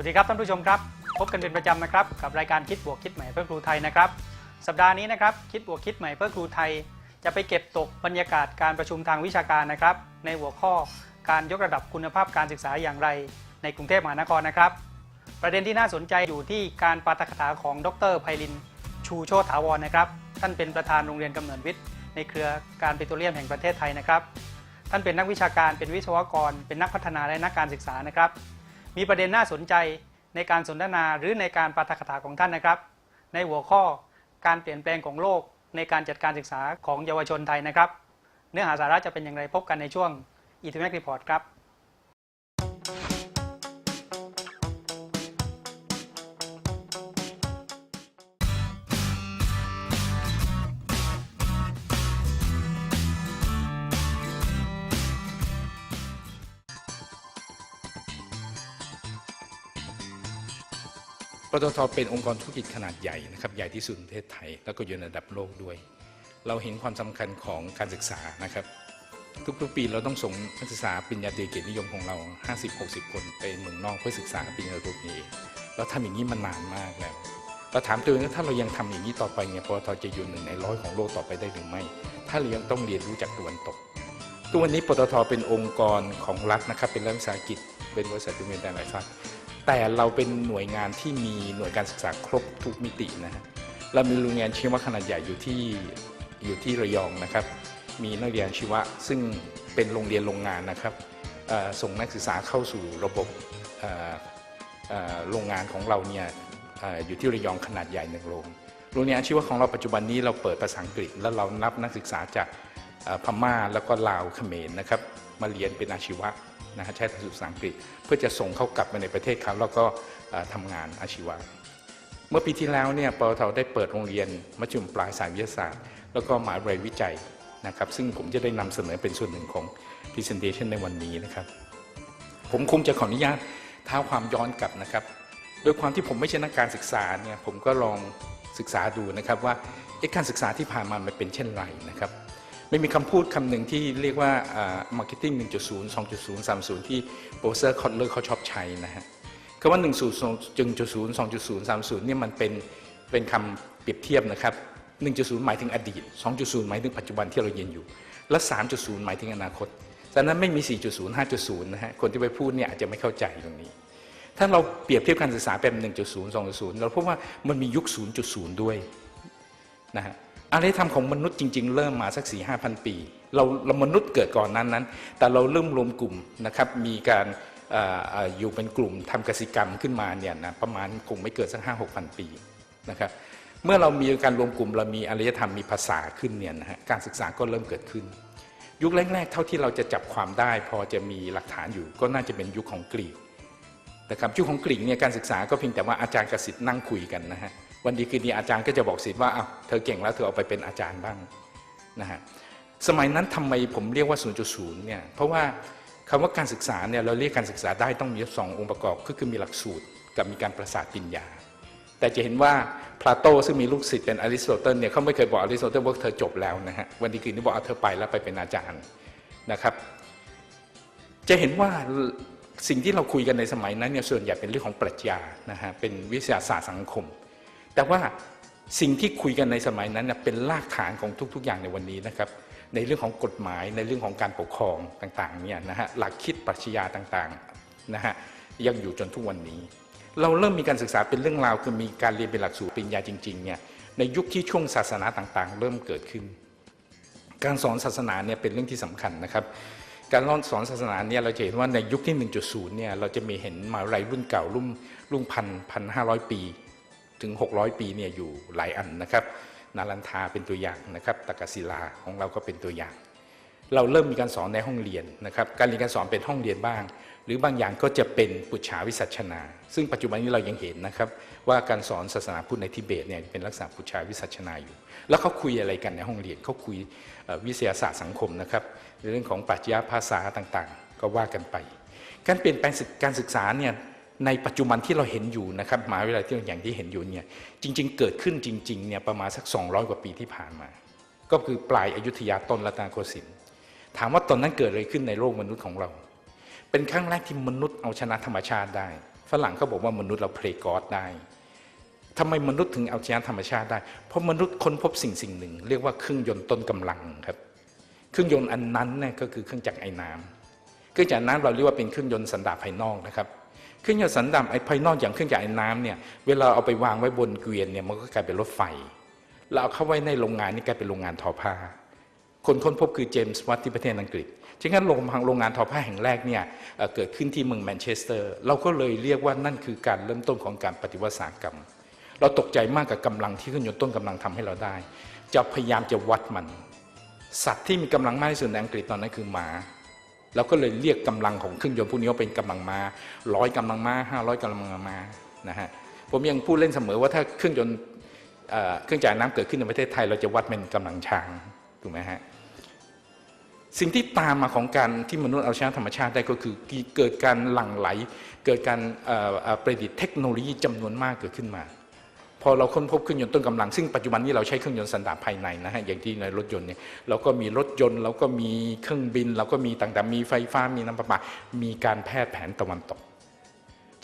วัสดีครับท่านผู้ชมครับ พบกันเป็นประจำนะครับ กับรายการคิดบวกคิดใหม่เพื่อครูไทยนะครับ สัปดาห์นี้นะครับคิดบวกคิดใหม่เพื่อครูไทย จะไปเก็บตกบรรยากาศการประชุมทางวิชาการนะครับ ในหัวข้อการยกระดับคุณภาพการศึกษาอย่างไร ในกรุงเทพมหานครนะครับ ประเด็นที่น่าสนใจอยู่ที่การปาฐกถาของดรไพลิน ชูโชตถาวรนะครับ ท่านเป็นประธานโรงเรียนกำเนิดวิทย์ ในเครือการปิโตรเลียมแห่งประเทศไทยนะครับ ท่านเป็นนักวิชาการเป็นวิศวกร เป็นนักพัฒนาและนักการศึกษานะครับ มีประเด็นน่าสนใจในการสนทนาหรือในการปาฐกถาของท่านนะครับ ในหัวข้อการเปลี่ยนแปลงของโลกในการจัดการศึกษาของเยาวชนไทยนะครับ เนื้อหาสาระจะเป็นอย่างไรพบกันในช่วง e t m a c Report ครับ ตทเป็นองค์กรธุรกิจขนาดใหญ่นะครับใหญ่ที่สุดในประเทศไทย แล้วก็อยู่ในระดับโลกด้วย เราเห็นความสำคัญของการศึกษานะครับ ทุกๆปีเราต้องส่งนักศึกษาปริญญาตรีเกียรตินิยมของเรา 50-60 คนไปเมืองนอกเพื่อศึกษาปริญญาโทเอกเราทำอย่างนี้มานานมากแล้วเราถามตัวเองว่าถ้าเรายังทำอย่างนี้ต่อไปเนี่ยปตทจะอยู่หนึ่งในร้อยของโลกต่อไปได้หรือไม่ ถ้าเรายังต้องเรียนรู้จากตะวันตกตัวนี้ปตทเป็นองค์กรของรัฐนะครับเป็นรัฐวิสาหกิจ เป็นบริษัทดำเนินการหลายฝ่าย แต่เราเป็นหน่วยงานที่มีหน่วยการศึกษาครบทุกมิตินะฮะเรามีโรงเรียนชีวะขนาดใหญ่อยู่ที่อยู่ที่ระยองนะครับ มีนักเรียนชีวะซึ่งเป็นโรงเรียนโรงงานนะครับส่งนักศึกษาเข้าสู่ระบบโรงงานของเราเนี่ยออยู่ที่ระยองขนาดใหญ่หนึ่งโรงโรงเรียนอาชีวะของเราปัจจุบันนี้เราเปิดภาษาอังกฤษ แล้วเรานับนักศึกษาจากพม่าแล้วก็ลาวเขมรนะครับมาเรียนเป็นอาชีวะ นะฮะใช้ภาษาอังกฤษ เพื่อจะส่งเขากลับมาในประเทศเขาแล้วก็เอ่อทำงานอาชีวะ เมื่อปีที่แล้วเนี่ยปตทได้เปิดโรงเรียนมัธยมปลายสายวิทยาศาสตร์ แล้วก็หมหาวิทยาลัยวิจัยนะครับ ซึ่งผมจะได้นำเสนอเป็นส่วนหนึ่งของ Presentation ในวันนี้นะครับ ผมคงจะขออนุญาตเท้าความย้อนกลับนะครับ โดยความที่ผมไม่ใช่นักการศึกษาเนี่ยผมก็ลองศึกษาดูนะครับว่าการศึกษาที่ผ่านมามันเป็นเช่นไรนะครับ ไม่มีคำพูดคำหนึ่งที่เรียกว่าอ่า marketing 1.0 2.0 3.0 ที่โปรเซอร์คอตเลอร์เขาชอบใช้นะฮะคำว่า 1 0 1.0 2.0 3.0เนี่ยมันเป็นเป็นคำเปรียบเทียบนะครับ 1.0 หมายถึงอดีต 2.0 หมายถึงปัจจุบันที่เราเรียนอยู่ และ 3.0 หมายถึงอนาคตฉะนั้นไม่มี 4.0 5.0 นะฮะ คนที่ไปพูดเนี่ยอาจจะไม่เข้าใจตรงนี้ ถ้าเราเปรียบเทียบการศึกษาเป็น 1.0 2.0 เราพบว่ามันมียุค 0.0 ด้วยนะฮะ อารยธรรมของมนุษย์จริง ๆ เริ่มมาสัก4 5พันปี เราเรามนุษย์เกิดก่อนนั้นนั้น แต่เราเริ่มรวมกลุ่มนะครับมีการออยู่เป็นกลุ่มทำกสิกรรมขึ้นมาเนี่ยนะประมาณคงไม่เกินสักห้าหกพันปีนะครับเมื่อเรามีการรวมกลุ่มเรามีอารยธรรมมีภาษาขึ้นเนี่ยนะฮะการศึกษาก็เริ่มเกิดขึ้น ยุคแรกๆ เท่าที่เราจะจับความได้ พอจะมีหลักฐานอยู่ก็น่าจะเป็นยุคของกรีกนะครับยุคของกรีกเนี่ยการศึกษาก็เพียงแต่ว่าอาจารย์กับศิษย์นั่งคุยกันนะฮะ วันดีคืนดีอาจารย์ก็จะบอกศิษย์ว่าเอ้าเธอเก่งแล้วเธอเอาไปเป็นอาจารย์บ้างนะฮะสมัยนั้นทำไมผมเรียกว่า 0.0 เนี่ยเพราะว่าคำว่าการศึกษาเนี่ยเราเรียกการศึกษาได้ต้องมีสององค์ประกอบก็คือมีหลักสูตรกับมีการประสาทปัญญา แต่จะเห็นว่าพลาโตซึ่งมีลูกศิษย์เป็นอริสโตเติลเนี่ยเขาไม่เคยบอกอริสโตเติลว่าเธอจบแล้วนะฮะวันดีคืนนี้บอกเอาเธอไปแล้วไปเป็นอาจารย์นะครับ จะเห็นว่าสิ่งที่เราคุยกันในสมัยนั้นเนี่ยส่วนใหญ่เป็นเรื่องของปรัชญานะฮะเป็นวิทยาศาสตร์สังคม แต่ว่าสิ่งที่คุยกันในสมัยนั้นเป็นรากฐานของทุก ๆ อย่างในวันนี้นะครับ ในเรื่องของกฎหมายในเรื่องของการปกครองต่างๆเนี่ยนะฮะหลักคิดปรัชญาต่างๆนะฮะยังอยู่จนทุกวันนี้ เราเริ่มมีการศึกษาเป็นเรื่องราวคือมีการเรียนเป็นหลักสูตรปริญญาจริงๆเนี่ยในยุคที่ช่วงศาสนาต่างๆ เริ่มเกิดขึ้น การสอนศาสนาเนี่ยเป็นเรื่องที่สำคัญนะครับการสอนศาสนาเนี่ยเราจะเห็นว่าในยุคที่ 1.0 เนี่ยเราจะมีเห็นมาวิทยายรุ่นเก่ารุ่นรุ่นพันพันห้าร้อยปี ถึง 600 ปีเนี่ยอยู่หลายอันนะครับ นารันทาเป็นตัวอย่างนะครับตากศิลาของเราก็เป็นตัวอย่าง เราเริ่มมีการสอนในห้องเรียนนะครับ การเรียนการสอนเป็นห้องเรียนบ้าง หรือบางอย่างก็จะเป็นปุจฉาวิสัชนา ซึ่งปัจจุบันนี้เรายังเห็นนะครับ ว่าการสอนศาสนาพุทธในทิเบตเนี่ยเป็นลักษณะปุจฉาวิสัชนาอยู่ แล้วเขาคุยอะไรกันในห้องเรียนเขาคุยวิทยาศาสตร์สังคมนะครับในเรื่องของปรัชญาภาษาต่างๆ ก็ว่ากันไป การเปลี่ยนแปลงการศึกษาเนี่ย ในปัจจุบันที่เราเห็นอยู่นะครับมหาวิทยาลัยที่อย่างที่เห็นอยู่เนี่ยจริง ๆ เกิดขึ้นจริงๆเนี่ยประมาณสัก 200 กว่าปีที่ผ่านมา ก็คือปลายอายุทยาต้นรัตนโกสินทร์ถามว่าตอนนั้นเกิดอะไรขึ้นในโลกมนุษย์ของเรา เป็นครั้งแรกที่มนุษย์เอาชนะธรรมชาติได้ ฝรั่งเขาบอกว่ามนุษย์เราเพลกอดได้ทำไมมนุษย์ถึงเอาชนะธรรมชาติได้ เพราะมนุษย์ค้นพบสิ่งสิ่งหนึ่ง เรียกว่าเครื่องยนต์ต้นกำลังครับ เครื่องยนต์อันนั้นเนี่ยก็คือเครื่องจักรไอ้น้ำเครื่องจักรน้ำเราเรียกว่าเป็นเครื่องยนต์สันดาปภายนอกนะครับ เครื่องยนต์สันดาปไอ้ภายนอกอย่างเครื่องจักรไอ้น้ำเนี่ยเวลาเอาไปวางไว้บนเกวียนเนี่ยมันก็กลายเป็นรถไฟเราเอาเข้าไว้ในโรงงานนี่กลายเป็นโรงงานทอผ้า คนค้นพบคือเจมส์วัตที่ประเทศอังกฤษฉะนั้นโรงโรงงานทอผ้าแห่งแรกเนี่ยเเกิดขึ้นที่เมืองแมนเชสเตอร์ เราก็เลยเรียกว่านั่นคือการเริ่มต้นของการปฏิวัติอุตสาหกรรม เราตกใจมากกับกำลังที่เครื่องยนต์ต้นกำลังทำให้เราได้ จะพยายามจะวัดมัน สัตว์ที่มีกำลังมากที่สุดในอังกฤษตอนนั้นคือหมา เราก็เลยเรียกกำลังของเครื่องยนต์พวกนี้ว่าเป็นกำลังมาร้อยกำลังมาห้าร้อยกำลังมานะฮะผมยังพูดเล่นเสมอว่าถ้าเครื่องยนต์เครื่องจ่ายน้ำเกิดขึ้นในประเทศไทย เราจะวัดเป็นกำลังช้างถูกไหมฮะสิ่งที่ตามมาของการที่มนุษย์เอาชนะธรรมชาติได้ก็คือเกิดการหลั่งไหล เกิดการประดิษฐ์เทคโนโลยีจำนวนมากเกิดขึ้นมา พอเราค้นพบเครื่องยนต์ต้นกำลัง ซึ่งปัจจุบันนี้เราใช้เครื่องยนต์สันดาปภายในนะฮะอย่างที่ในรถยนต์เนี่ยเราก็มีรถยนต์เราก็มีเครื่องบิน เราก็มีต่างๆมีไฟฟ้ามีน้ำประปา มีการแพทย์แผนตะวันตก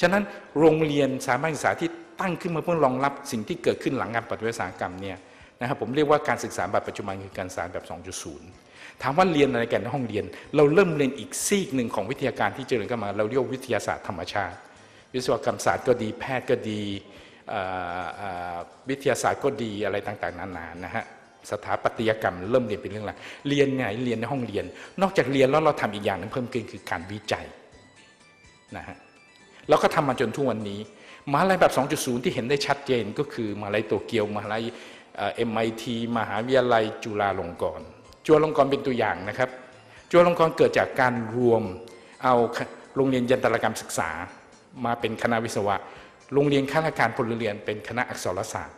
ฉะนั้นโรงเรียนสถาบันศึกษาที่ตั้งขึ้นมาเพื่อรองรับสิ่งที่เกิดขึ้นหลังการปฏิวัติอุตสาหกรรมเนี่ยนะครับผมเรียกว่าการศึกษาแบบปัจจุบันคือการศึกษาแบบ 2.0 ถามว่าเรียนอะไรกันในห้องเรียน เราเริ่มเรียนอีกซีกหนึ่งของวิทยาการที่เจริญขึ้นมา เราเรียกวิทยาศาสตร์ธรรมชาติ วิศวกรรมศาสตร์ก็ดีแพทย์ก็ดี วิทยาศาสตร์ก็ดีอะไรต่างๆนานานะฮะสถาปัตยกรรมเริ่มเรียนเป็นเรื่องอะไรเรียนไงเรียนในห้องเรียน นอกจากเรียนแล้วเราทำอีกอย่างหนึงเพิ่มขึ้นคือการวิจัยนะฮะแล้วก็ทำมาจนทุกวันนี้มหาลัยแบบ 2.0 ที่เห็นได้ชัดเจนก็คือมหาลัยโตเกียวมหาลัยเอ็มไอทีมหาวิทยาลัยจุฬาลงกรณ์จุฬาลงกรณ์เป็นตัวอย่างนะครับ จุฬาลงกรณ์เกิดจากการรวมเอาโรงเรียนยันตรกรรมศึกษามาเป็นคณะวิศวะ โรงเรียนข้าราชการพลเรือนเป็นคณะอักษรศาสตร์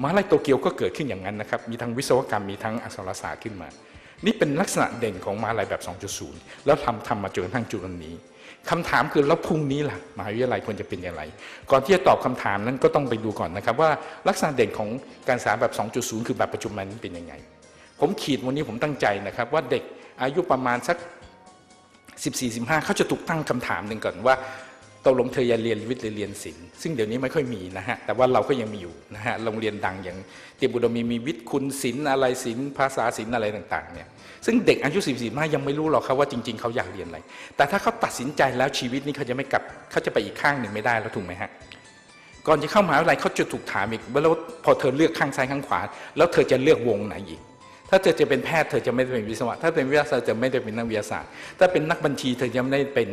มหาลัยโตเกียวก็เกิดขึ้นอย่างนั้นนะครับ มีทั้งวิศวกรรมมีทั้งอักษรศาสตร์ขึ้นมา นี่เป็นลักษณะเด่นของมหาลัยแบบ 2.0 แล้วทำทำมาจนกระทั่งจุดนี้คำถามคือแล้วพรุ่งนี้ล่ะมหาวิทยาลัยควรจะเป็นอย่างไร ก่อนที่จะตอบคำถามนั้นก็ต้องไปดูก่อนนะครับ ว่าลักษณะเด่นของการศึกษาแบบ 2.0 คือแบบปัจจุบันนี้เป็นยังไง ผมขีดวันนี้ผมตั้งใจนะครับ ว่าเด็กอายุประมาณสัก 14-15เขาจะถูกตั้งคำถามหนึ่งก่อนว่า ตกลงเธอจะเรียนวิทย์หรือเรียนศิลป์ซึ่งเดี๋ยวนี้ไม่ค่อยมีนะฮะแต่ว่าเราก็ยังมีอยู่นะฮะโรงเรียนดังอย่างเตรียมบุดมมีมีวิทย์คุณศิลป์อะไรศิลป์ภาษาศิลป์อะไรต่างๆเนี่ยซึ่งเด็กอายุ14-15ยังไม่รู้หรอกครับว่าจริง ๆเขาอยากเรียนอะไร แต่ถ้าเขาตัดสินใจแล้วชีวิตนี้เขาจะไม่กลับเขาจะไปอีกข้างหนึ่งไม่ได้แล้วถูกไหมฮะก่อนจะเข้ามหาวิทยาลัยเขาจะถูกถามอีกว่าแล้วพอเธอเลือกข้างซ้ายข้างขวา แล้วเธอจะเลือกวงไหนอีกถ้าเธอจะเป็นแพทย์เธอจะไม่ได้เป็นวิศวะ ถ้าเป็นวิทยาศาสตร์จะไม่ได้เป็นนักวิทยาศาสตร์ ถ้าเป็นนักบัญชีเธอจะไม่ได้เป็น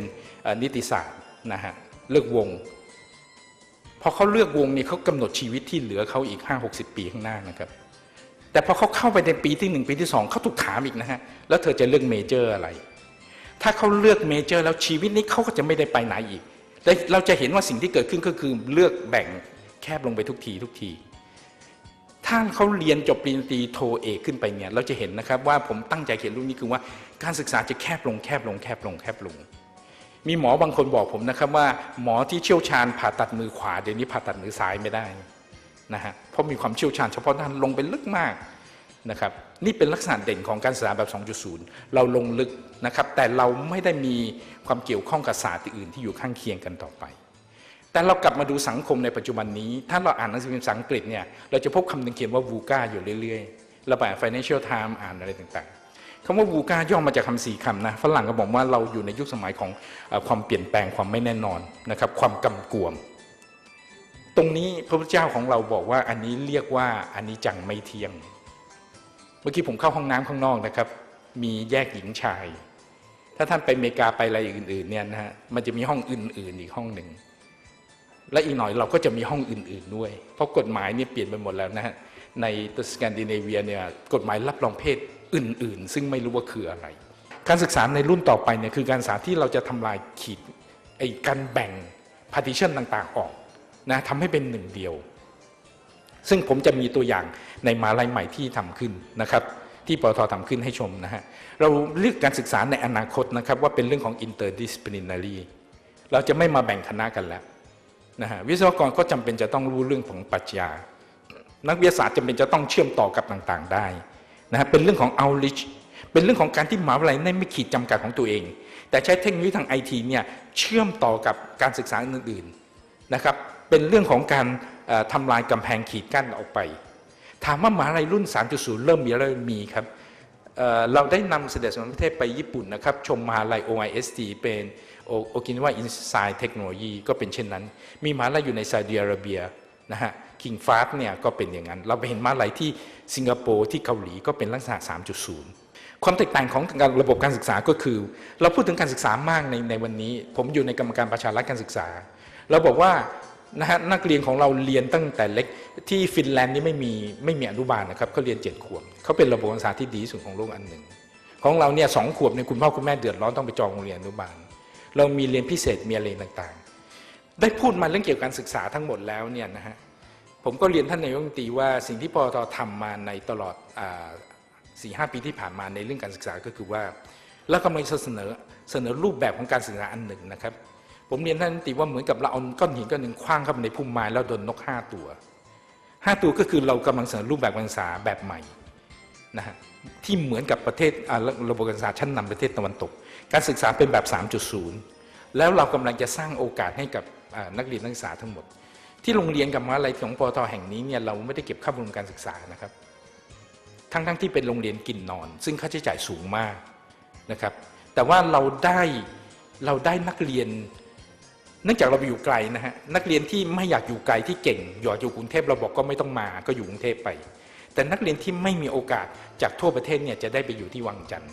นิติศาสตร์ นะฮะเลือกวงพอเขาเลือกวงนี่เขากำหนดชีวิตที่เหลือเขาอีก5 60ปีข้างหน้านะครับ แต่พอเขาเข้าไปในปีที่หนึ่งปีที่สองเขาถูกถามอีกนะฮะแล้วเธอจะเลือกเมเจอร์อะไร ถ้าเขาเลือกเมเจอร์ แล้วชีวิตนี้เขาก็จะไม่ได้ไปไหนอีกเราจะเห็นว่าสิ่งที่เกิดขึ้นก็คือเลือกแบ่งแคบลงไปทุกทีทุกทีถ้าเขาเรียนจบปริญญาตรีโทเอกขึ้นไปเนี่ยเราจะเห็นนะครับว่าผมตั้งใจเขียนรูปนี้คือว่าการศึกษาจะแคบลงแคบลงแคบลงแคบลง มีหมอบางคนบอกผมนะครับว่าหมอที่เชี่ยวชาญผ่าตัดมือขวาเดี๋ยวนี้ผ่าตัดมือซ้ายไม่ได้นะฮะเพราะมีความเชี่ยวชาญเฉพาะด้านลงไปลึกมากนะครับนี่เป็นลักษณะเด่นของการศึกษาแบบ 2.0 เราลงลึกนะครับ แต่เราไม่ได้มีความเกี่ยวข้องกับศาสตร์อื่นที่อยู่ข้างเคียงกันต่อไป แต่เรากลับมาดูสังคมในปัจจุบันนี้ ถ้าเราอ่านหนังสือพิมพ์ภาษาอังกฤษเนี่ยเราจะพบคำหนึ่งเขียนว่า VUCA อยู่เรื่อยๆเราไปอ่าน Financial Times อ่านอะไรต่างๆ คำว่า VUCA ย่อมาจากคำสี่คำนะฝรั่งก็บอกว่าเราอยู่ในยุคสมัยของอความเปลี่ยนแปลงความไม่แน่นอนนะครับความกำกวม ตรงนี้พระพุทธเจ้าของเราบอกว่าอันนี้เรียกว่าอันนี้จังไม่เที่ยง เมื่อกี้ผมเข้าห้องน้ำข้างนอกนะครับ มีแยกหญิงชาย ถ้าท่านไปอเมริกาไปอะไรอื่นๆเนี่ยนะฮะมันจะมีห้องอื่น ๆ อีกห้องหนึ่งและอีกหน่อยเราก็จะมีห้องอื่น ๆด้วย เพราะกฎหมายเนี่ยเปลี่ยนไปหมดแล้วนะฮะในตสแกนดิเนเวียเนี่ยกฎหมายรับรองเพศ อื่น ๆ ซึ่งไม่รู้ว่าคืออะไร การศึกษาในรุ่นต่อไปเนี่ยคือการศึกษาที่เราจะทำลายขีดไอ้การแบ่ง partition ต่างๆออกนะทำให้เป็นหนึ่งเดียว ซึ่งผมจะมีตัวอย่างในมาลัยใหม่ที่ทำขึ้นนะครับ ที่ปตททำขึ้นให้ชมนะฮะเราเลือกการศึกษาในอนาคตนะครับว่าเป็นเรื่องของ interdisciplinary เราจะไม่มาแบ่งคณะกันแล้วนะฮะวิศวกรก็จำเป็นจะต้องรู้เรื่องของปรัชญา นักวิทยาศาสตร์จำเป็นจะต้องเชื่อมต่อกับต่างๆ ได้ นะฮะเป็นเรื่องของ outreach เป็นเรื่องของการที่มหาวิทยาลัยนั้นไม่ขีดจำกัดของตัวเอง แต่ใช้เทคโนโลยีทางไอทีเนี่ยเชื่อมต่อกับการศึกษาอื่นๆนะครับเป็นเรื่องของการเอ่อทำลายกำแพงขีดกั้นออกไป ถามว่ามหาวิทยาลัยรุ่น 3.0 เริ่มมีแล้วมีครับเเราได้นำเสด็จสมเด็จพระเทพไปญี่ปุ่นนะครับ ชมมหาลัย OIST เป็นโอกินว่าอินไซด์เทคโนโลยีก็เป็นเช่นนั้น มีมหาลัยอยู่ในซาอุดิอาระเบียนะฮะ คิงฟาสเนี่ยก็เป็นอย่างนั้น เราไปเห็นมหาลัยที่สิงคโปร์ที่เกาหลีก็เป็นลักษณะ 3.0 ความแตกต่างของการระบบการศึกษาก็คือ เราพูดถึงการศึกษามากในในวันนี้ ผมอยู่ในกรรมการประชารัฐการศึกษา เราบอกว่านะฮะนักเรียนของเราเรียนตั้งแต่เล็กที่ฟินแลนด์นี่ไม่มีไม่มีอนุบาลนะครับเขาเรียนเจ็ดขวบเขาเป็นระบบการศึกษาที่ดีที่สุดของโลกอันหนึ่ง ของเราเนี่ยสองขวบเนี่ยคุณพ่อคุณแม่เดือดร้อนต้องไปจองโรงเรียนอนุบาล เรามีเรียนพิเศษมีอะไรต่างๆ ได้พูดมาเรื่องเกี่ยวกับการศึกษาทั้งหมดแล้วเนี่ยนะฮะ ผมก็เรียนท่านนายกรัฐมนตรีว่าสิ่งที่ปตททำมาในตลอดสี่ห้าปีที่ผ่านมาในเรื่องการศึกษาก็คือว่า แล้วก็มาเสนอเสนอรูปแบบของการศึกษาอันหนึ่งนะครับ ผมเรียนท่านตีว่าเหมือนกับเราเอาก้อนหินก้อนหนึ่งคว้างเข้าไปในพุ่มไม้แล้วโดนนกห้าตัวห้าตัวก็คือเรากำลังเสนอรูปแบบการศึกษาแบบใหม่นะฮะที่เหมือนกับประเทศระบบการศึกษาชั้นนำประเทศตะวันตก การศึกษาเป็นแบบ 3.0 แล้วเรากำลังจะสร้างโอกาสให้กับนักเรียนนักศึกษาทั้งหมด ที่โรงเรียนกับมหาลัยของปทแห่งนี้เนี่ยเราไม่ได้เก็บค่าบำรุงการศึกษานะครับ ทั้งๆที่เป็นโรงเรียนกินนอน ซึ่งค่าใช้จ่ายสูงมากนะครับ แต่ว่าเราได้เราได้นักเรียน เนื่องจากเราไปอยู่ไกลนะฮะนักเรียนที่ไม่อยากอยู่ไกลที่เก่งอยากอยู่กรุงเทพเราบอกก็ไม่ต้องมาก็อยู่กรุงเทพไป แต่นักเรียนที่ไม่มีโอกาสจากทั่วประเทศเนี่ยจะได้ไปอยู่ที่วังจันทร์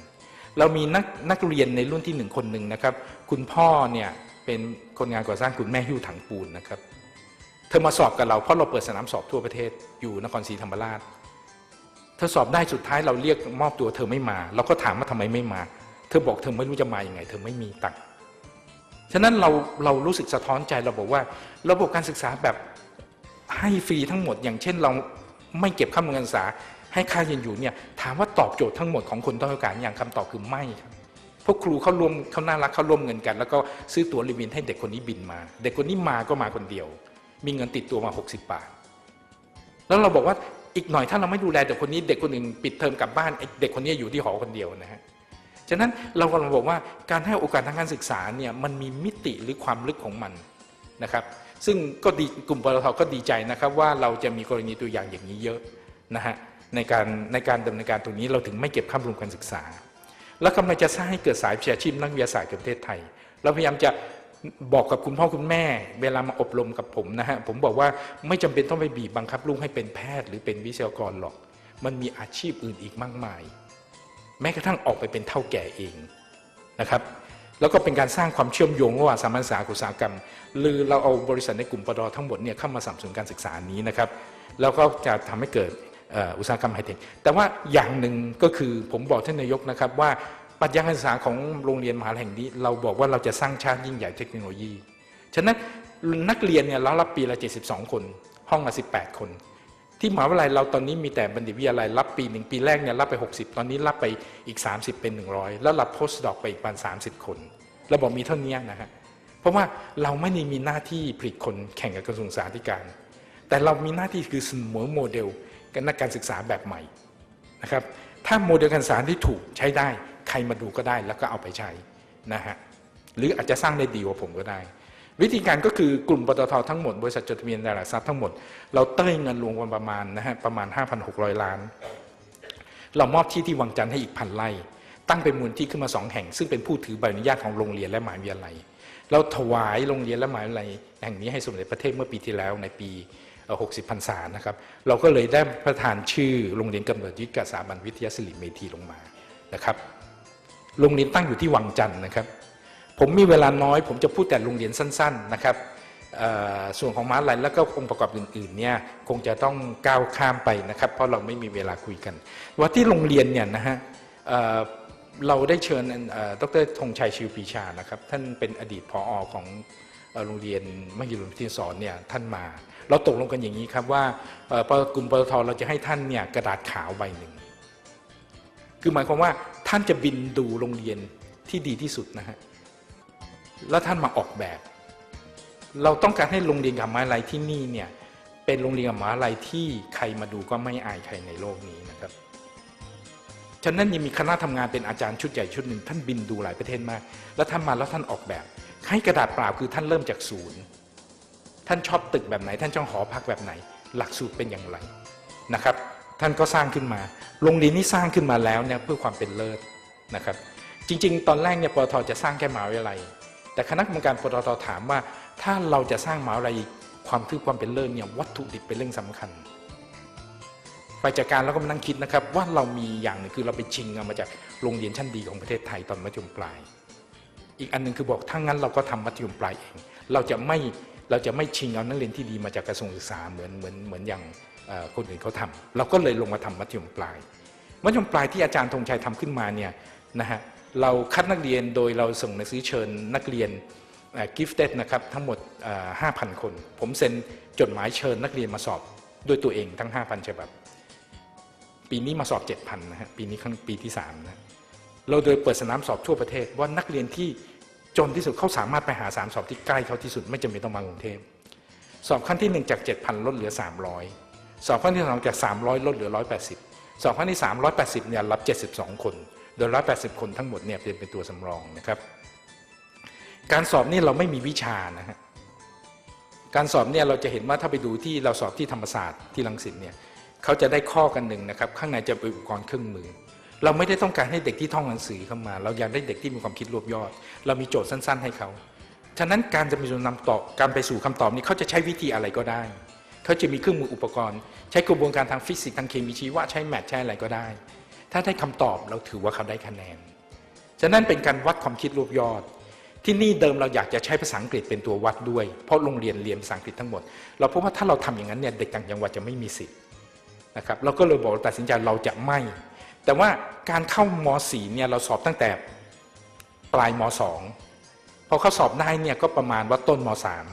เรามีนักนักเรียนในรุ่นที่หนึ่งคนหนึ่งนะครับ คุณพ่อเนี่ยเป็นคนงานก่อสร้างคุณแม่หิ้วถังปูนนะครับ เธอมาสอบกับเราเพราะเราเปิดสนามสอบทั่วประเทศอยู่นครศรีธรรมราช เธอสอบได้สุดท้ายเราเรียกมอบตัวเธอไม่มา เราก็ถามว่าทำไมไม่มา เธอบอกเธอไม่รู้จะมาอย่างไง เธอไม่มีตังค์ฉะนั้นเราเรารู้สึกสะท้อนใจเราบอกว่า ระบบการศึกษาแบบให้ฟรีทั้งหมด อย่างเช่นเราไม่เก็บค่าบำรุงการศึกษาให้ค่าเรียนอยู่เนี่ยถามว่าตอบโจทย์ทั้งหมดของคนต้องการอย่างคำตอบคือไม่ครับพวกครูเขารวมเขาน่ารักเขาร่วมเงินกัน แล้วก็ซื้อตั๋วรีวินให้เด็กคนนี้บินมา เด็กคนนี้มาก็มาคนเดียว มีเงินติดตัวมา 60 บาท แล้วเราบอกว่าอีกหน่อยถ้าเราไม่ดูแลเด็กคนนี้เด็กคนหนึ่งปิดเทอมกลับบ้านเด็กคนนี้อยู่ที่หอคนเดียวนะฮะฉะนั้นเรากำลังบอกว่าการให้โอกาสทางการศึกษาเนี่ยมันมีมิติหรือความลึกของมันนะครับ ซึ่งก็ดีกลุ่มปตทก็ดีใจนะครับ ว่าเราจะมีกรณีตัวอย่างอย่างนี้เยอะนะฮะในการในการดำเนินการตรงนี้เราถึงไม่เก็บค่าบำรุงการศึกษา แล้วกำลังจะสร้างให้เกิดสายวิชาชีพนักวิทยาศาสตร์กับประเทศไทย เราพยายามจะ บอกกับคุณพ่อคุณแม่ เวลามาอบรมกับผมนะฮะผมบอกว่าไม่จำเป็นต้องไปบีบบังคับลูกให้เป็นแพทย์หรือเป็นวิศวกรหรอก มันมีอาชีพอื่นอีกมากมาย แม้กระทั่งออกไปเป็นเท่าแก่เองนะครับ แล้วก็เป็นการสร้างความเชื่อมโยงระหว่างสาบันศึกษากับอุตสาหกรรม หรือเราเอาบริษัทในกลุ่มปตททั้งหมดเนี่ยเข้ามาสนับสนุนการศึกษานี้นะครับ แล้วก็จะทำให้เกิดอุตสาหกรรมไฮเทคแต่ว่าอย่างหนึ่งก็คือผมบอกท่านนายกนะครับว่า ปรัชญาการศึกษาของโรงเรียนมหาลัยแห่งนี้ เราบอกว่าเราจะสร้างชาติยิ่งใหญ่เทคโนโลยี ฉะนั้นนักเรียนเนี่ยเรารับปีละ 72 คน ห้องละ 18 คน ที่มหาวิทยาลัยเราตอนนี้มีแต่บัณฑิตวิทยาลัยรับปีหนึ่งปีแรกเนี่ยรับไป 60 ตอนนี้รับไปอีก 30 เป็น 100 แล้วรับโพสต์ดอกไปอีกประมาณ30 คนเราบอกมีเท่านี้นะฮะเพราะว่าเราไม่ได้มีหน้าที่ผลิตคนแข่งกับกระทรวงศึกษาธิการ แต่เรามีหน้าที่คือเสมอโมเดลกันนักการศึกษาแบบใหม่นะครับถ้าโมเดลการศึกษาที่ถูกใช้ได้ ใครมาดูก็ได้แล้วก็เอาไปใช้นะฮะหรืออาจจะสร้างได้ดีกว่าผมก็ได้ วิธีการก็คือกลุ่มปตททั้งหมดบริษัทจดทะเบียนในหลักทรัพย์ทั้งหมด เราเต้ยเงินรวมกันประมาณนะฮะประมาณ 5,600 ล้าน เรามอบที่ที่วังจันทร์ให้อีกพันไร่ตั้งเป็นมูลที่ขึ้นมาสองแห่ง ซึ่งเป็นผู้ถือใบอนุญาตของโรงเรียนและมหาวิทยาลัย เราถวายโรงเรียนและมหาวิทยาลัย แห่งนี้ให้สมเด็จพระเทพเมื่อปีที่แล้วในปี 60พรรษานะครับ เราก็เลยได้ประทานชื่อโรงเรียนกำเนิดยุทธกับสถาบันวิทยาศิริเมธีลงมานะครับ โรงเรียนตั้งอยู่ที่วังจันทร์นะครับ ผมมีเวลาน้อย ผมจะพูดแต่โรงเรียนสั้น ๆนะครับส่วนของมหาลัยแล้วก็องค์ประกอบอื่นๆเนี่ยคงจะต้องก้าวข้ามไปนะครับ เพราะเราไม่มีเวลาคุยกัน ว่าที่โรงเรียนเนี่ยนะฮะเเราได้เชิญเอ่อดรธงชัยชิวปีชานะครับ ท่านเป็นอดีตผอของเอ่อโรงเรียนมหิดลวิทยาสอนเนี่ยท่านมา เราตกลงกันอย่างนี้ครับว่า กลุ่มปตทเราจะให้ท่านเนี่ยกระดาษขาวใบหนึ่งคือหมายความว่า ท่านจะบินดูโรงเรียนที่ดีที่สุดนะฮะแล้วท่านมาออกแบบ เราต้องการให้โรงเรียนกับมหาลัยที่นี่เนี่ยเป็นโรงเรียนกับมหาลัยที่ใครมาดูก็ไม่อายใครในโลกนี้นะครับฉะนั้นยังมีคณะทำงานเป็นอาจารย์ชุดใหญ่ชุดหนึ่งท่านบินดูหลายประเทศมาก แล้วท่านมาแล้วท่านออกแบบให้กระดาษเปล่าคือท่านเริ่มจากศูนย์ ท่านชอบตึกแบบไหน ท่านชอบหอพักแบบไหน หลักสูตรเป็นอย่างไรนะครับ ท่านก็สร้างขึ้นมา โรงเรียนนี้สร้างขึ้นมาแล้วเนี่ยเพื่อความเป็นเลิศนะครับ จริง ๆ ตอนแรกเนี่ยปตทจะสร้างแค่มหาวิทยาลัย แต่คณะกรรมการปตทถามว่า ถ้าเราจะสร้างมหาวิทยาลัยความคือความเป็นเลิศเนี่ยวัตถุดิบเป็นเรื่องสำคัญฝ่ายจัดการเราก็มานั่งคิดนะครับ ว่าเรามีอย่างหนึ่งคือเราไปชิงเอามาจากโรงเรียนชั้นดีของประเทศไทยตอนมัธยมปลาย อีกอันหนึงคือบอกถ้างั้นเราก็ทำมัธยมปลายเอง เราจะไม่เราจะไม่ชิงเอานักเรียนที่ดีมาจากกระทรวงศึกษาเหมือนเหมือนเหมือนอย่าง คนอื่นเขาทำเราก็เลยลงมาทำมัธยมปลาย มัธยมปลายที่อาจารย์ธงชัยทำขึ้นมาเนี่ยนะฮะเราคัดนักเรียนโดยเราส่งหนังสือเชิญนักเรียนกิฟต์เต็ดนะครับทั้งหมด 5,000 คน ผมเซ็นจดหมายเชิญนักเรียนมาสอบด้วยตัวเองทั้ง 5,000ฉบับ ปีนี้มาสอบ 7,000นะฮะปีนี้ครั้งปีที่3นะเราโดยเปิดสนามสอบทั่วประเทศว่านักเรียนที่จนที่สุดเขาสามารถไปหาสามสอบที่ใกล้เขาที่สุดไม่จำเป็นต้องมากรุงเทพสอบขั้นที่ 1 จาก 7,000 ลดเหลือ 300 สอบขั้นที่2จาก 300 ลดเหลือ 180 สอบขั้นที่ 3 180 เนี่ยรับ 72 คน โดย 180 คนทั้งหมดเนี่ยเป็นเป็นตัวสำรองนะครับ การสอบนี่เราไม่มีวิชานะฮะ การสอบเนี่ยเราจะเห็นว่าถ้าไปดูที่เราสอบที่ธรรมศาสตร์ที่รังสิตเนี่ยเขาจะได้ข้อกันหนึ่งนะครับ ข้างในจะเป็นอุปกรณ์เครื่องมือ เราไม่ได้ต้องการให้เด็กที่ท่องหนังสือเข้ามา เราอยากได้เด็กที่มีความคิดรวบยอด เรามีโจทย์สั้น ๆ ให้เขา ฉะนั้นการจะมีส่วนนำตอบการไปสู่คำตอบนี้เขาจะใช้วิธีอะไรก็ได้ เขาจะมีเครื่องมืออุปกรณ์ ใช้กระบวนการทางฟิสิกส์ทางเคมีชีวะใช้แมทใช้อะไรก็ได้ ถ้าได้คำตอบเราถือว่าเขาได้คะแนน ฉะนั้นเป็นการวัดความคิดรวบยอด ที่นี่เดิมเราอยากจะใช้ภาษาอังกฤษเป็นตัววัดด้วย เพราะโรงเรียนเรียนภาษาอังกฤษทั้งหมด เราพบว่าถ้าเราทำอย่างนั้นเนี่ยเด็กต่างจังหวัดจะไม่มีสิทธิ์นะครับเราก็เลยบอกตัดสินใจเราจะไม่ แต่ว่าการเข้ามสี่เนี่ยเราสอบตั้งแต่ปลายมสองพอเขาสอบได้เนี่ยก็ประมาณว่าต้นมสาม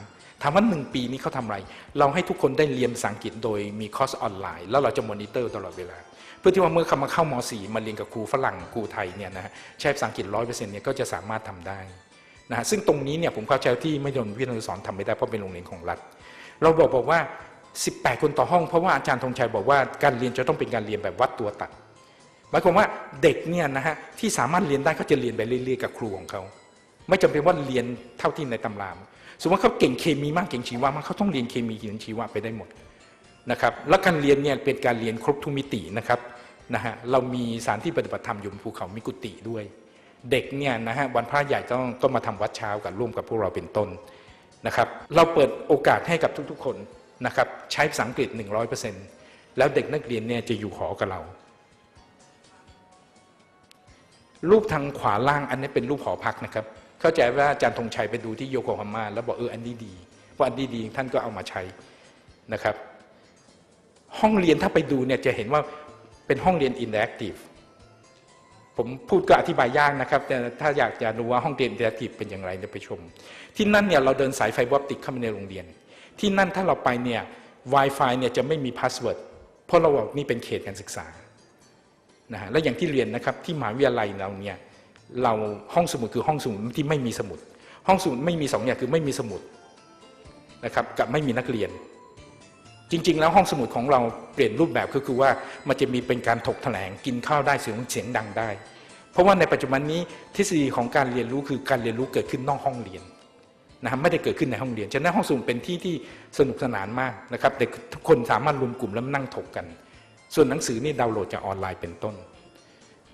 ถามว่าหนึ่งปีนี้เขาทำอะไร เราให้ทุกคนได้เรียนภาษาอังกฤษโดยมีคอร์สออนไลน์ แล้วเราจะมอนิเตอร์ตลอดเวลา เพื่อที่ว่าเมื่อเขามาเข้ามสี่มาเรียนกับครูฝรั่งครูไทยเนี่ยนะฮะใช้ภาษาอังกฤษร้อยเปอร์เซ็นต์เนี่ยก็จะสามารถทำได้นะฮะซึ่งตรงนี้เนี่ยผมเข้าใจที่ไม่โดนวิทยาศาสตร์ทำไม่ได้เพราะเป็นโรงเรียนของรัฐ เราบอกบอกว่า 18 คนต่อห้องเพราะว่าอาจารย์ธงชัยบอกว่าการเรียนจะต้องเป็นการเรียนแบบวัดตัวตัดหมายความว่าเด็กเนี่ยนะฮะที่สามารถเรียนได้เขาจะเรียนไปเรื่อยๆกับครูของเขาไม่จำเป็นว่าเรียนเท่าที่ในตำราม สมมติว่าเขาเก่งเคมีมากเก่งชีวะมากเขาต้องเรียนเคมีเรียนชีวะไปได้หมดนะครับแล้วการเรียนเนี่ยเป็นการเรียนครบทุกมิตินะครับนะฮะเรามีสถานที่ปฏิบัติธรรมอยู่บนภูเขามีกุฏิด้วย เด็กเนี่ยนะฮะวันพระใหญ่ต้องต้องมาทำวัดเช้ากันร่วมกับพวกเราเป็นต้นนะครับเราเปิดโอกาสให้กับทุกๆคนนะครับใช้ภาษาอังกฤษ 100%แล้วเด็กนักเรียนเนี่ยจะอยู่หอกับเรา รูปทางขวาล่างอันนี้เป็นรูปหอพักนะครับ เข้าใจว่าอาจารย์ธงชัยไปดูที่โยโกฮาม่าแล้วบอกเอออันนี้ดีว่าะอันนี้ดีท่านก็เอามาใช้นะครับ ห้องเรียนถ้าไปดูเนี่ยจะเห็นว่าเป็นห้องเรียนอินเ r อ c ทีฟผมพูดก็อธิบายยากนะครับ แต่ถ้าอยากจะรู้ว่าห้องเรียนอินเ r อ c ทีฟเป็นอย่างไรเนี่ยไปชม ที่นั่นเนี่ยเราเดินสายไฟบอร์ออปติกเข้ามาในโรงเรียน ที่นั่นถ้าเราไปเนี่ย Wi-Fi เนี่ยจะไม่มีพาสเวิร์ดเพราะเราบอกนี่เป็นเขตการศึกษา นะฮะและอย่างที่เรียนนะครับที่มหาวิทยาลัยเราเนี่ยเราห้องสมุดคือห้องสมุดที่ไม่มีสมุด ห้องสมุดไม่มีสองอย่างคือไม่มีสมุดนะครับกับไม่มีนักเรียน จริง ๆ แล้วห้องสมุดของเราเปลี่ยนรูปแบบก็คือว่ามันจะมีเป็นการถกแถลงกินข้าวได้เสียงเสียงดังได้ เพราะว่าในปัจจุบันนี้ทฤษฎีของการเรียนรู้คือการเรียนรู้เกิดขึ้นนอกห้องเรียนนะครับไม่ได้เกิดขึ้นในห้องเรียน ฉะนั้นห้องสมุดเป็นที่ที่สนุกสนานมากนะครับเด็กทุกคนสามารถรวมกลุ่มแล้วนั่งถกกัน ส่วนหนังสือนี่ดาวน์โหลดจากออนไลน์เป็นต้น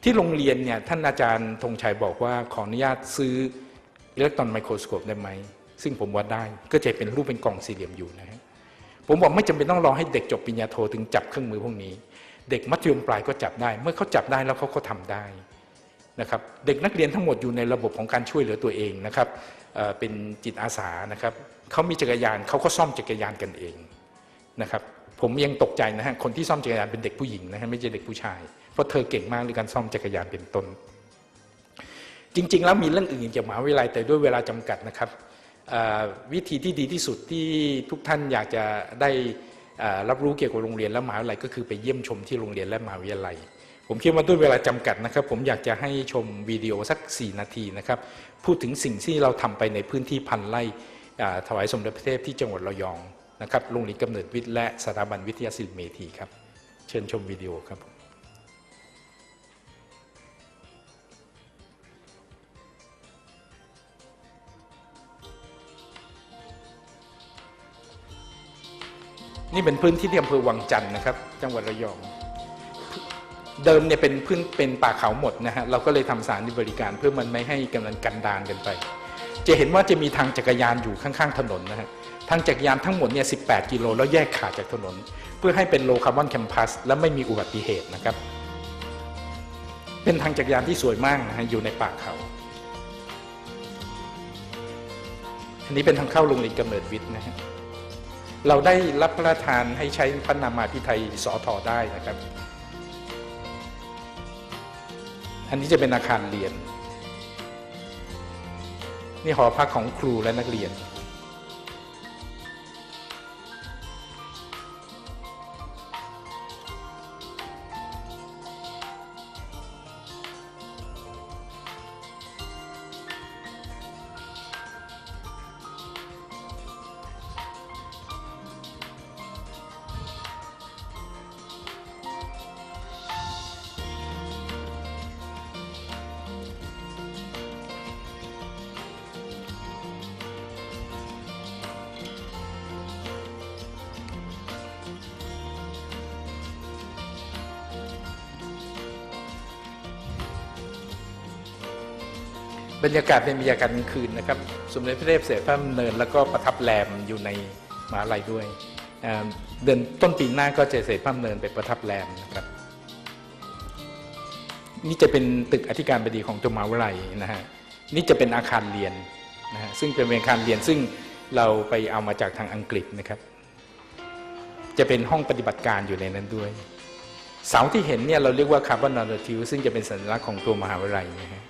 ที่โรงเรียนเนี่ยท่านอาจารย์ธงชัยบอกว่าขออนุญาตซื้ออิเล็กตรอนไมโครสโคปได้ไหม ซึ่งผมวัดได้ก็จะเป็นรูปเป็นกล่องสี่เหลี่ยมอยู่นะฮะผมบอกไม่จำเป็นต้องรอให้เด็กจบปริญญาโทถึงจับเครื่องมือพวกนี้ เด็กมัธยมปลายก็จับได้ เมื่อเขาจับได้แล้วเขาก็ทำได้นะครับเด็กนักเรียนทั้งหมดอยู่ในระบบของการช่วยเหลือตัวเองนะครับเเป็นจิตอาสานะครับเขามีจักรยานเขาก็ซ่อมจักรยานกันเองนะครับ ผมยังตกใจนะฮะคนที่ซ่อมจักรยานเป็นเด็กผู้หญิงนะฮะไม่ใช่เด็กผู้ชาย เพราะเธอเก่งมากในการซ่อมจักรยานเป็นต้น จริง ๆ แล้วมีเรื่องอื่นจากมหาวิทยาลัยแต่ด้วยเวลาจำกัดนะครับวิธีที่ดีที่สุดที่ทุกท่านอยากจะได้รับรู้เกี่ยวกับโรงเรียนและมหาวิทยาลัยก็คือไปเยี่ยมชมที่โรงเรียนและมหาวิทยาลัย ผมคิดว่าด้วยเวลาจำกัดนะครับ ผมอยากจะให้ชมวิดีโอสัก 4 นาทีนะครับ พูดถึงสิ่งที่เราทำไปในพื้นที่พันไร่ถวายสมเด็จพระเทพที่จังหวัดระยอง นะครับลุงหลียกำเนิดวิทย์และสถาบันวิทยาศิลป์เมธีครับ เชิญชมวิดีโอครับนี่เป็นพื้นที่ที่อำเภอวังจันทร์นะครับ จังหวัดระยอง เดิมเนี่ยเป็นพื้นเป็นป่าเขาหมดนะฮะเราก็เลยทำสารบริการเพื่อมันไม่ให้กำลังกันดานกันไป จะเห็นว่าจะมีทางจักรยานอยู่ข้างๆถนนนะฮะ ทางจักรยานทั้งหมดเนี่ย 18 กิโล แล้วแยกขาดจากถนน เพื่อให้เป็นโลคาร์บอนแคมปัสและไม่มีอุบัติเหตุนะครับ เป็นทางจักรยานที่สวยมากนะฮะอยู่ในป่าเขา อันนี้เป็นทางเข้าโรงเรียนกำเนิดวิทย์นะฮะเราได้รับพระราชทานให้ใช้พระนามาพิไทยสอทอได้นะครับ อันนี้จะเป็นอาคารเรียน นี่หอพักของครูและนักเรียน รรยากาศเป็นบรรยากาศกลางคืนนะครับสมเด็จพระเทพเสด็จพระดำเนินแล้วก็ประทับแรมอยู่ในมหาลัยด้วยเเดือนต้นปีหน้าก็จะเสด็จพระดำเนินไปประทับแรมนะครับนี่จะเป็นตึกอธิการบดีของจงมาวิทยาลัยนะฮะนี่จะเป็นอาคารเรียนนะฮะซึ่งเป็นอาคารเรียนซึ่งเราไปเอามาจากทางอังกฤษนะครับ จะเป็นห้องปฏิบัติการอยู่ในนั้นด้วย เสาที่เห็นเนี่ยเราเรียกว่าคาร์บอนน r ทิวซึ่งจะเป็นสัญลักษณ์ของตัวมหาวิทยาลัยนะฮะ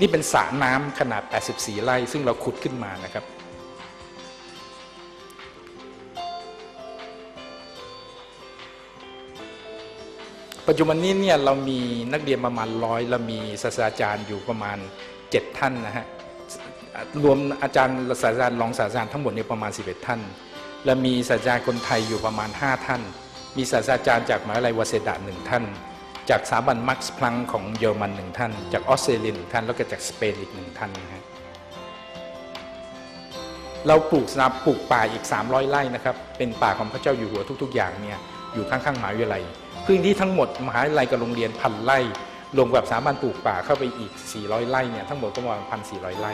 นี่เป็นสระน้ำขนาด 84 ไร่ ซึ่งเราขุดขึ้นมานะครับ ปัจจุบันนี้เนี่ยเรามีนักเรียนประมาณร้อยเรามีศาสตราจารย์อยู่ประมาณ 7 ท่านนะฮะ รวมอาจารย์ศาสตราจารย์รองศาสตราจารย์ทั้งหมดเนี่ยประมาณ 11 ท่าน และมีศาสตราจารย์คนไทยอยู่ประมาณ 5 ท่าน มีศาสตราจารย์จากมหาวิทยาลัยวเซดาหนึ่งท่าน จากสถาบันมักส์พลังของเยอรมันหนึ่งท่าน จากออสเตรเลียหนึ่งท่าน แล้วก็จากสเปนอีกหนึ่งท่านนะฮะเราปลูกสนาปลูกป่าอีก 300ไร่นะครับ เป็นป่าของพระเจ้าอยู่หัวทุก ๆ อย่างเนี่ยอยู่ข้างๆมหาวิทยาลัยพื้นที่ทั้งหมดมหาวิทยาลัยกับโรงเรียนพันไร่รวมกับสถาบันปลูกป่าเข้าไปอีก 400ไร่เนี่ยทั้งหมดก็ประมาณ1,400ไร่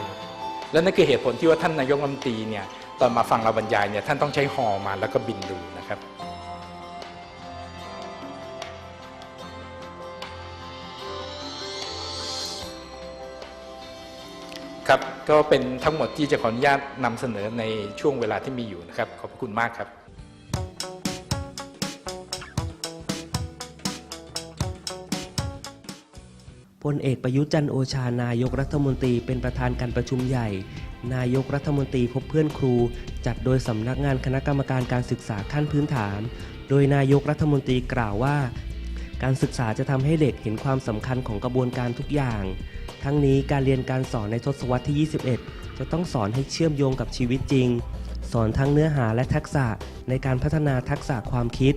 และนั่นคือเหตุผลที่ว่าท่านนายกรัฐมนตรีเนี่ยตอนมาฟังเราบรรยายเนี่ยท่านต้องใช้ฮอมาแล้วก็บินดูนะครับ ก็เป็นทั้งหมดที่จะขออนุญาตนำเสนอในช่วงเวลาที่มีอยู่นะครับ ขอบพระคุณมากครับ พลเอกประยุทธ์จันโอชานายกรัฐมนตรีเป็นประธานการประชุมใหญ่ นายกรัฐมนตรีพบเพื่อนครู จัดโดยสำนักงานคณะกรรมการการศึกษาขั้นพื้นฐาน โดยนายกรัฐมนตรีกล่าวว่า การศึกษาจะทำให้เด็กเห็นความสำคัญของกระบวนการทุกอย่าง ทั้งนี้การเรียนการสอนในทศวรรษที่ 21 จะต้องสอนให้เชื่อมโยงกับชีวิตจริง สอนทั้งเนื้อหาและทักษะในการพัฒนาทักษะความคิด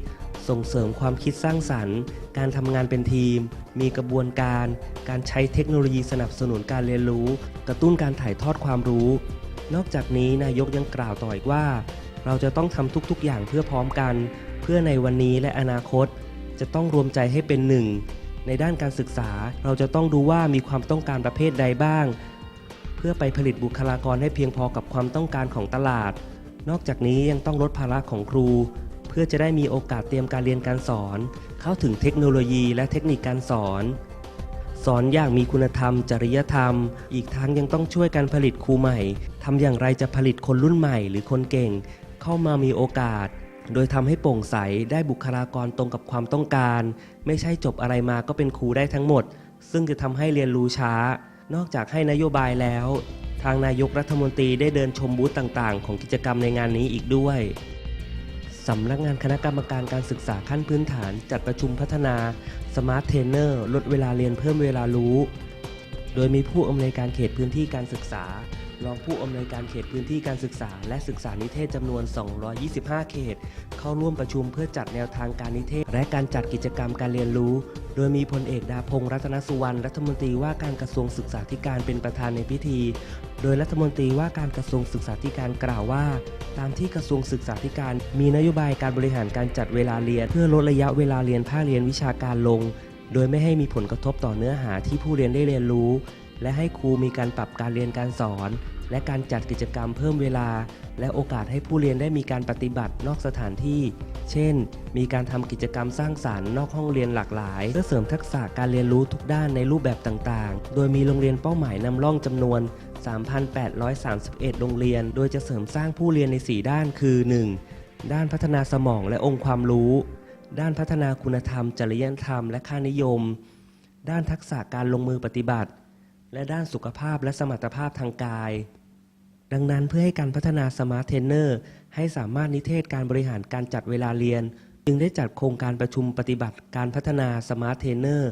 ส่งเสริมความคิดสร้างสรรค์ การทำงานเป็นทีม มีกระบวนการ การใช้เทคโนโลยีสนับสนุนการเรียนรู้ กระตุ้นการถ่ายทอดความรู้ นอกจากนี้นายกยังกล่าวต่ออีกว่า เราจะต้องทำทุกๆ อย่างเพื่อพร้อมกัน เพื่อในวันนี้และอนาคต จะต้องรวมใจให้เป็นหนึ่ง ในด้านการศึกษา เราจะต้องดูว่ามีความต้องการประเภทใดบ้าง เพื่อไปผลิตบุคลากรให้เพียงพอกับความต้องการของตลาด นอกจากนี้ยังต้องลดภาระของครู เพื่อจะได้มีโอกาสเตรียมการเรียนการสอน เข้าถึงเทคโนโลยีและเทคนิคการสอน สอนอย่างมีคุณธรรม จริยธรรม อีกทั้งยังต้องช่วยกันผลิตครูใหม่ทำอย่างไรจะผลิตคนรุ่นใหม่ หรือคนเก่ง เข้ามามีโอกาส โดยทำให้โปร่งใสได้บุคลากรตรงกับความต้องการ ไม่ใช่จบอะไรมาก็เป็นครูได้ทั้งหมด ซึ่งจะทำให้เรียนรู้ช้า นอกจากให้นโยบายแล้ว ทางนายกรัฐมนตรีได้เดินชมบูธต่างๆ ของกิจกรรมในงานนี้อีกด้วยสำนักงานคณะกรรมการการศึกษาขั้นพื้นฐานจัดประชุมพัฒนา Smart Trainer ลดเวลาเรียนเพิ่มเวลารู้ โดยมีผู้อำนวยการเขตพื้นที่การศึกษา รองผู้อำนวยการเขตพื้นที่การศึกษา และศึกษานิเทศจำนวน 225 เขต เข้าร่วมประชุมเพื่อจัดแนวทางการนิเทศ และการจัดกิจกรรมการเรียนรู้ โดยมีพลเอกดาพงษ์รัตนสุวรรณรัฐมนตรีว่าการกระทรวงศึกษาธิการเป็นประธานในพิธี โดยรัฐมนตรีว่าการกระทรวงศึกษาธิการกล่าวว่า ตามที่กระทรวงศึกษาธิการ มีนโยบายการบริหารการจัดเวลาเรียน เพื่อลดระยะเวลาเรียนภาคเรียนวิชาการลง โดยไม่ให้มีผลกระทบต่อเนื้อหาที่ผู้เรียนได้เรียนรู้ และให้ครูมีการปรับการเรียนการสอน และการจัดกิจกรรมเพิ่มเวลา และโอกาสให้ผู้เรียนได้มีการปฏิบัตินอกสถานที่ เช่น มีการทำกิจกรรมสร้างสารรค์นอกห้องเรียนหลากหลาย เพื่อเสริมทักษะการเรียนรู้ทุกด้านในรูปแบบต่างๆ โดยมีโรงเรียนเป้าหมายนำร่องจำนวน 3,831 โรงเรียน โดยจะเสริมสร้างผู้เรียนใน 4 ด้านคือ 1. ด้านพัฒนาสมองและองค์ความรู้ ด้านพัฒนาคุณธรรม จริยธรรม และค่านิยม ด้านทักษะการลงมือปฏิบัติ และด้านสุขภาพและสมรรถภาพทางกาย ดังนั้นเพื่อให้การพัฒนาสมาร์ทเทรนเนอร์ให้สามารถนิเทศการบริหารการจัดเวลาเรียน จึงได้จัดโครงการประชุมปฏิบัติการพัฒนาสมาร์ทเทรนเนอร์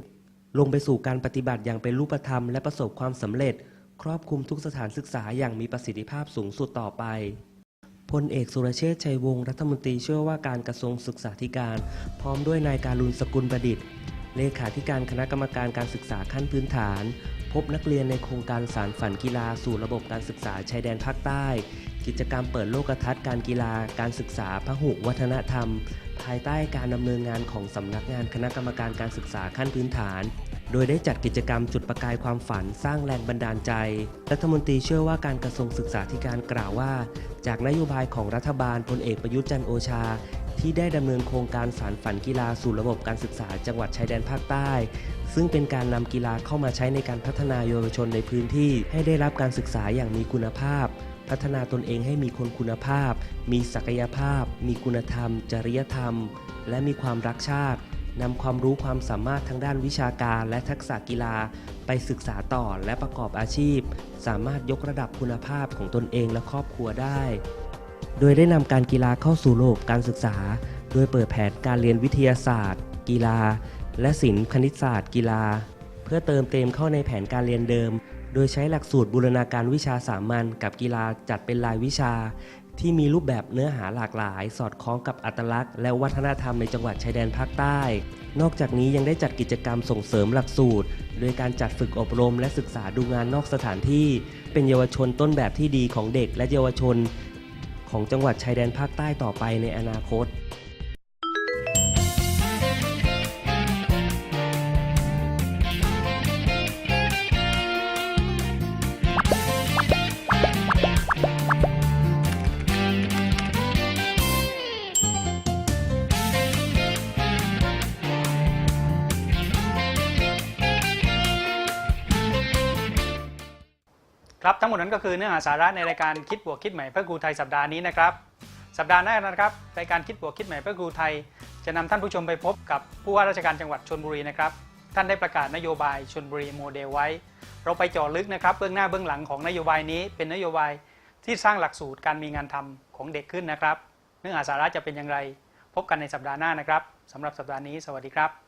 ลงไปสู่การปฏิบัติอย่างเป็นรูปธรรมและประสบความสำเร็จ ครอบคลุมทุกสถานศึกษาอย่างมีประสิทธิภาพสูงสุดต่อไปพลเอกสุรเชษฐ์ชัยวงศ์รัฐมนตรีเชื่อว่าการกระทรวงศึกษาธิการ พร้อมด้วยนายการุณสกุลประดิษฐ์ เลขาธิการคณะกรรมการการศึกษาขั้นพื้นฐาน พบนักเรียนในโครงการสารฝันกีฬาสู่ระบบการศึกษาชายแดนภาคใต้ กิจกรรมเปิดโลกทัศน์การกีฬาการศึกษาพหุวัฒนธรรม ภายใต้การดำเนินงานของสำนักงานคณะกรรมการการศึกษาขั้นพื้นฐาน โดยได้จัดกิจกรรมจุดประกายความฝันสร้างแรงบันดาลใจ รัฐมนตรีเชื่อว่าการกระทรวงศึกษาธิการกล่าวว่า จากนโยบายของรัฐบาลพลเอกประยุทธ์จันโอชา ที่ได้ดำเนินโครงการสารฝันกีฬาสู่ระบบการศึกษาจังหวัดชายแดนภาคใต้ ซึ่งเป็นการนำกีฬาเข้ามาใช้ในการพัฒนาเยาวชนในพื้นที่ ให้ได้รับการศึกษาอย่างมีคุณภาพ พัฒนาตนเองให้มีคนคุณภาพ มีศักยภาพ มีคุณธรรม จริยธรรม และมีความรักชาตินำความรู้ความสามารถทางด้านวิชาการและทักษะกีฬา ไปศึกษาต่อและประกอบอาชีพ สามารถยกระดับคุณภาพของตนเองและครอบครัวได้ โดยได้นำการกีฬาเข้าสู่ระบบการศึกษา โดยเปิดแผนการเรียนวิทยาศาสตร์ กีฬา และศิลป์คณิตศาสตร์ กีฬา เพื่อเติมเต็มเข้าในแผนการเรียนเดิม โดยใช้หลักสูตรบูรณาการวิชาสามัญกับกีฬาจัดเป็นรายวิชา ที่มีรูปแบบเนื้อหาหลากหลาย สอดคล้องกับอัตลักษณ์ และวัฒนธรรมในจังหวัดชายแดนภาคใต้ นอกจากนี้ยังได้จัดกิจกรรมส่งเสริมหลักสูตร โดยการจัดฝึกอบรมและศึกษาดูงานนอกสถานที่ เป็นเยาวชนต้นแบบที่ดีของเด็กและเยาวชน ของจังหวัดชายแดนภาคใต้ต่อไปในอนาคต ครับทั้งหมดนั้นก็คือเนื้อหาสาระในรายการคิดบวกคิดใหม่เพื่อครูไทยสัปดาห์นี้นะครับ สัปดาห์หน้านะครับรายการคิดบวกคิดใหม่เพื่อครูไทย จะนำท่านผู้ชมไปพบกับผู้ว่าราชการจังหวัดชนบุรีนะครับท่านได้ประกาศนโยบายชนบุรีโมเดลไว้ เราไปเจาะลึกนะครับเบื้องหน้าเบื้องหลังของนโยบายนี้ เป็นนโยบายที่สร้างหลักสูตรการมีงานทำของเด็กขึ้นนะครับ เนื้อหาสาระจะเป็นอย่างไร พบกันในสัปดาห์หน้านะครับสำหรับสัปดาห์นี้ สวัสดีครับ